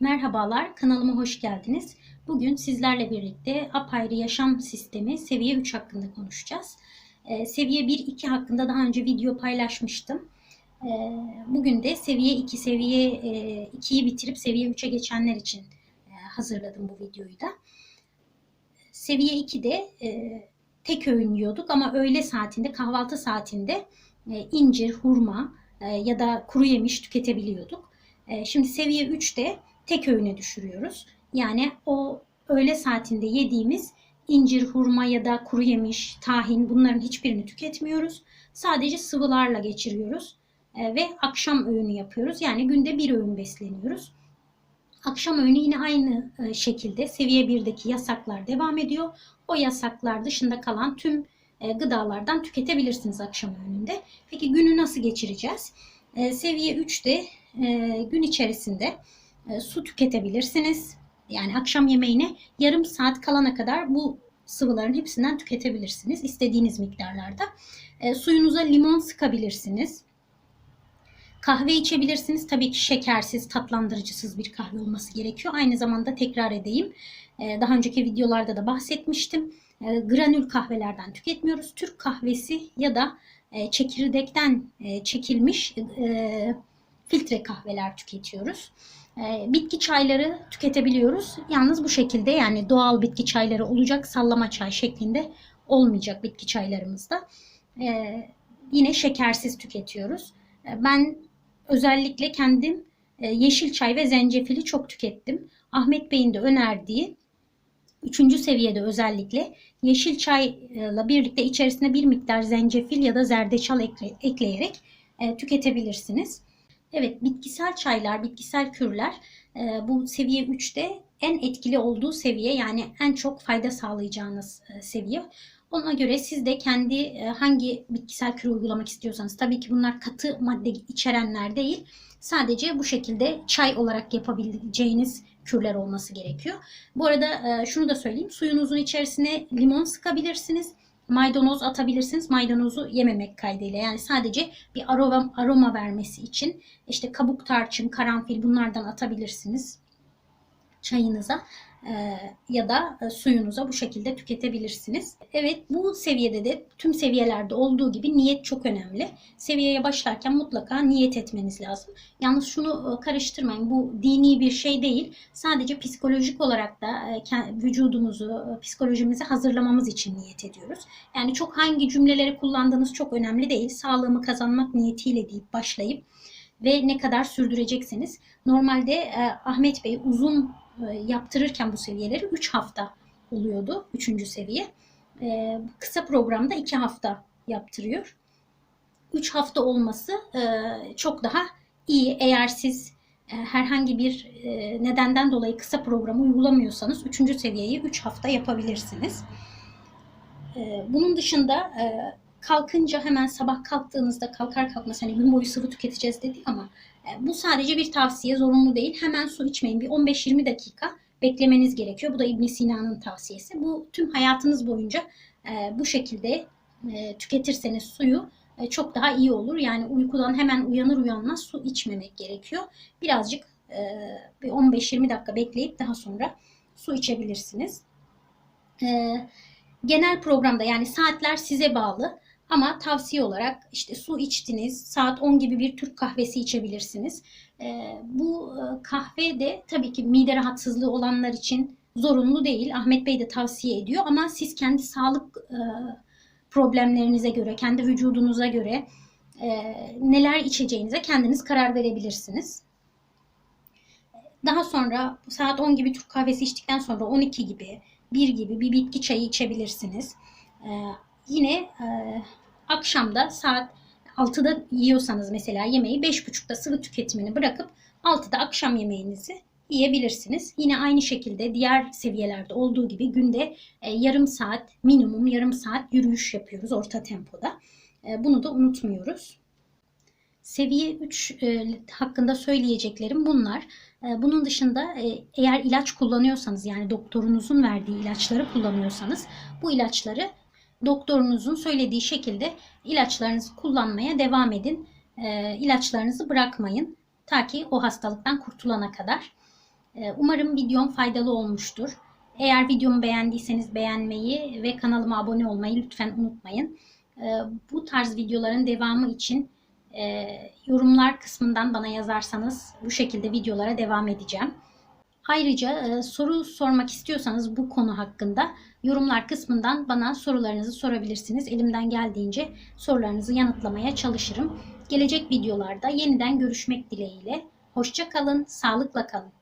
Merhabalar, kanalıma hoş geldiniz. Bugün sizlerle birlikte apayrı yaşam sistemi seviye 3 hakkında konuşacağız. Ee, seviye 1-2 hakkında daha önce video paylaşmıştım. Ee, bugün de seviye 2, seviye 2'yi bitirip seviye 3'e geçenler için e, hazırladım bu videoyu da. Seviye 2'de e, tek öğün yiyorduk ama öğle saatinde, kahvaltı saatinde e, incir, hurma ya da kuru yemiş tüketebiliyorduk. Şimdi seviye 3'te tek öğüne düşürüyoruz. Yani o öğle saatinde yediğimiz incir, hurma ya da kuru yemiş, tahin bunların hiçbirini tüketmiyoruz. Sadece sıvılarla geçiriyoruz e, ve akşam öğünü yapıyoruz. Yani günde bir öğün besleniyoruz. Akşam öğünü yine aynı e, şekilde seviye 1'deki yasaklar devam ediyor. O yasaklar dışında kalan tüm e, gıdalardan tüketebilirsiniz akşam öğününde. Peki günü nasıl geçireceğiz? Seviye 3'te gün içerisinde e, su tüketebilirsiniz. Yani akşam yemeğine yarım saat kalana kadar bu sıvıların hepsinden tüketebilirsiniz. istediğiniz miktarlarda. E, suyunuza limon sıkabilirsiniz. Kahve içebilirsiniz. Tabii ki şekersiz, tatlandırıcısız bir kahve olması gerekiyor. Aynı zamanda tekrar edeyim. E, daha önceki videolarda da bahsetmiştim. E, granül kahvelerden tüketmiyoruz. Türk kahvesi ya da e, çekirdekten e, çekilmiş e, filtre kahveler tüketiyoruz. Ee, bitki çayları tüketebiliyoruz. Yalnız bu şekilde yani doğal bitki çayları olacak sallama çay şeklinde olmayacak bitki çaylarımızda. Ee, yine şekersiz tüketiyoruz. Ee, ben özellikle kendim e, yeşil çay ve zencefili çok tükettim. Ahmet Bey'in de önerdiği üçüncü seviyede özellikle yeşil çayla birlikte içerisine bir miktar zencefil ya da zerdeçal ekleyerek e, tüketebilirsiniz. Evet bitkisel çaylar, bitkisel kürler e, bu seviye 3'te en etkili olduğu seviye yani en çok fayda sağlayacağınız e, seviye. Ona göre siz de kendi e, hangi bitkisel kür uygulamak istiyorsanız tabii ki bunlar katı madde içerenler değil. Sadece bu şekilde çay olarak yapabileceğiniz kürler olması gerekiyor. Bu arada e, şunu da söyleyeyim. Suyunuzun içerisine limon sıkabilirsiniz maydanoz atabilirsiniz. Maydanozu yememek kaydıyla. Yani sadece bir aroma, aroma vermesi için işte kabuk tarçın, karanfil bunlardan atabilirsiniz çayınıza ya da e, suyunuza bu şekilde tüketebilirsiniz. Evet bu seviyede de tüm seviyelerde olduğu gibi niyet çok önemli. Seviyeye başlarken mutlaka niyet etmeniz lazım. Yalnız şunu e, karıştırmayın. Bu dini bir şey değil. Sadece psikolojik olarak da vücudumuzu, psikolojimizi hazırlamamız için niyet ediyoruz. Yani çok hangi cümleleri kullandığınız çok önemli değil. Sağlığımı kazanmak niyetiyle deyip başlayıp ve ne kadar sürdüreceksiniz. Normalde Ahmet Bey uzun e, yaptırırken bu seviyeleri 3 hafta oluyordu. 3. seviye. E, kısa programda 2 hafta yaptırıyor. 3 hafta olması e, çok daha iyi. Eğer siz herhangi bir nedenden dolayı kısa programı uygulamıyorsanız 3. seviyeyi 3 hafta yapabilirsiniz. Bunun dışında kalkınca hemen sabah kalktığınızda kalkar kalkmaz hani gün boyu sıvı tüketeceğiz dedik ama e, bu sadece bir tavsiye zorunlu değil. Hemen su içmeyin. Bir 15-20 dakika beklemeniz gerekiyor. Bu da İbn Sina'nın tavsiyesi. Bu tüm hayatınız boyunca e, bu şekilde e, tüketirseniz suyu çok daha iyi olur. Yani uykudan hemen uyanır uyanmaz su içmemek gerekiyor. Birazcık bir 15-20 dakika bekleyip daha sonra su içebilirsiniz. Genel programda yani saatler size bağlı. Ama tavsiye olarak işte su içtiniz, saat 10 gibi bir Türk kahvesi içebilirsiniz. E, bu e, kahve de tabii ki mide rahatsızlığı olanlar için zorunlu değil. Ahmet Bey de tavsiye ediyor ama siz kendi sağlık e, problemlerinize göre, kendi vücudunuza göre e, neler içeceğinize kendiniz karar verebilirsiniz. Daha sonra saat 10 gibi Türk kahvesi içtikten sonra 12 gibi, 1 gibi bir bitki çayı içebilirsiniz. Ee, yine e, akşamda saat 6'da yiyorsanız mesela yemeği 5.30'da sıvı tüketimini bırakıp 6'da akşam yemeğinizi yiyebilirsiniz. Yine aynı şekilde diğer seviyelerde olduğu gibi günde e, yarım saat minimum yarım saat yürüyüş yapıyoruz orta tempoda. E, bunu da unutmuyoruz. Seviye 3 e, hakkında söyleyeceklerim bunlar. Bunun dışında eğer ilaç kullanıyorsanız yani doktorunuzun verdiği ilaçları kullanıyorsanız bu ilaçları doktorunuzun söylediği şekilde ilaçlarınızı kullanmaya devam edin. E, ilaçlarınızı bırakmayın ta ki o hastalıktan kurtulana kadar. E, Umarım videom faydalı olmuştur. Eğer videomu beğendiyseniz beğenmeyi ve kanalıma abone olmayı lütfen unutmayın. E, Bu tarz videoların devamı için e, yorumlar kısmından bana yazarsanız bu şekilde videolara devam edeceğim. Ayrıca e, soru sormak istiyorsanız bu konu hakkında yorumlar kısmından bana sorularınızı sorabilirsiniz. Elimden geldiğince sorularınızı yanıtlamaya çalışırım. Gelecek videolarda yeniden görüşmek dileğiyle. Hoşça kalın, sağlıkla kalın.